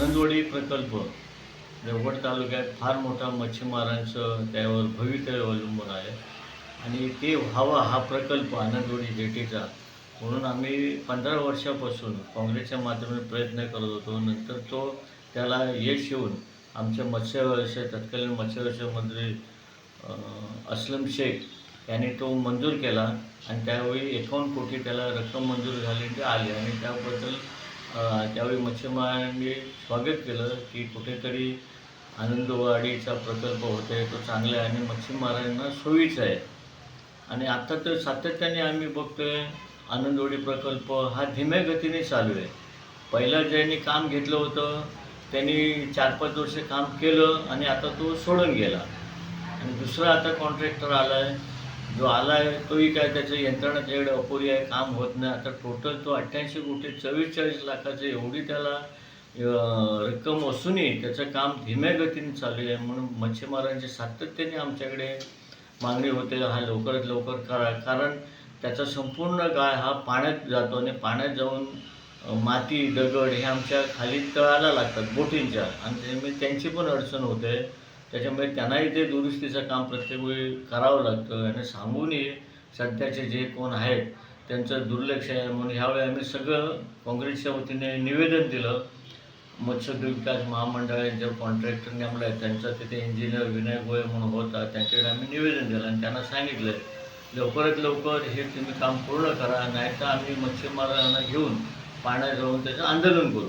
आनंदवाडी प्रकल्प देवगड तालुक्यात फार मोठा मच्छीमारांचं त्यावर भवितव्य अवलंबून आहे. आणि ते व्हावा हा प्रकल्प आनंदवाडी जेटीचा म्हणून आम्ही पंधरा वर्षापासून काँग्रेसच्या माध्यमातून प्रयत्न करत होतो. नंतर तो त्याला यश येऊन आमच्या मत्स्यव्यवसाय तत्कालीन मत्स्यव्यवसाय मंत्री असलम अस्लम शेख यांनी तो मंजूर केला. आणि त्यावेळी एकावन्न कोटी त्याला रक्कम मंजूर झाली ते आली. आणि त्याबद्दल त्यावेळी मच्छीमारांनी स्वागत केलं की कुठेतरी आनंदवाडीचा प्रकल्प होते तो चांगला आहे आणि मच्छीमारांना सोयीचा आहे. आणि आता तर सातत्याने आम्ही बघतोय आनंदवाडी प्रकल्प हा धीम्या गतीने चालू आहे. पहिला ज्यांनी काम घेतलं होतं त्यांनी चार पाच वर्ष काम केलं आणि आता तो सोडून गेला. आणि दुसरा आता कॉन्ट्रॅक्टर आला आहे जो आला आहे तोही काय त्याचं यंत्रणा त्याकडे अपुरी आहे काम होत नाही. आता टोटल तो अठ्ठ्याऐंशी कोटी चव्वेचाळीस लाखाचं एवढी त्याला रक्कम असूनही त्याचं काम धीम्या गतीने चालू आहे. म्हणून मच्छीमारांची सातत्याने आमच्याकडे मागणी होते. हा लवकरात लवकर करा. कारण त्याचा संपूर्ण गाळ हा पाण्यात जातो आणि पाण्यात जाऊन माती दगड हे आमच्या खाली तळाला लागतात बोटींच्या. आणि त्यामुळे त्यांची पण अडचण होते. त्याच्यामुळे त्यांनाही ते दुरुस्तीचं काम प्रत्येक वेळी करावं लागतं. आणि सांगूनही सध्याचे जे कोण आहेत त्यांचं दुर्लक्ष आहे. म्हणून ह्यावेळी आम्ही सगळं काँग्रेसच्या वतीने निवेदन दिलं. मत्स्योद्योग विकास महामंडळ यांच्या कॉन्ट्रॅक्टर नेमलं आहे त्यांचा तिथे इंजिनियर विनय गोळे म्हणून होता त्यांच्याकडे आम्ही निवेदन दिलं आणि त्यांना सांगितलं लवकरात लवकर हे तुम्ही काम पूर्ण करा नाहीतर आम्ही मच्छीमारांना घेऊन पाण्यात जाऊन त्याचं आंदोलन करू.